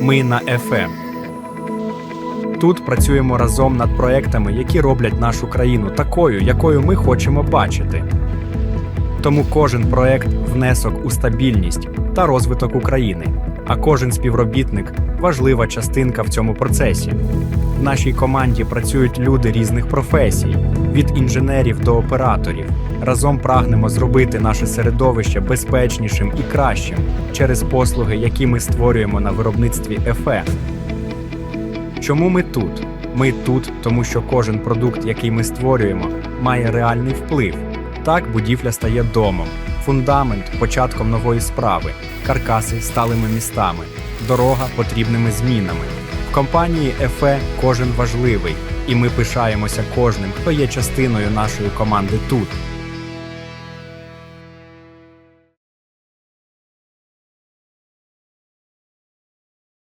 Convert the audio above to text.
Ми на ФМ. Тут працюємо разом над проектами, які роблять нашу країну такою, якою ми хочемо бачити. Тому кожен проект внесок у стабільність та розвиток України, а кожен співробітник важлива частинка в цьому процесі. Нашій команді працюють люди різних професій, від інженерів до операторів. Разом прагнемо зробити наше середовище безпечнішим і кращим через послуги, які ми створюємо на виробництві ЕФЕ. Чому ми тут? Ми тут, тому що кожен продукт, який ми створюємо, має реальний вплив. Так будівля стає домом, фундамент початком нової справи, каркаси сталими містами, дорога потрібними змінами. Компанії ЕФЕ кожен важливий, і ми пишаємося кожним, хто є частиною нашої команди тут.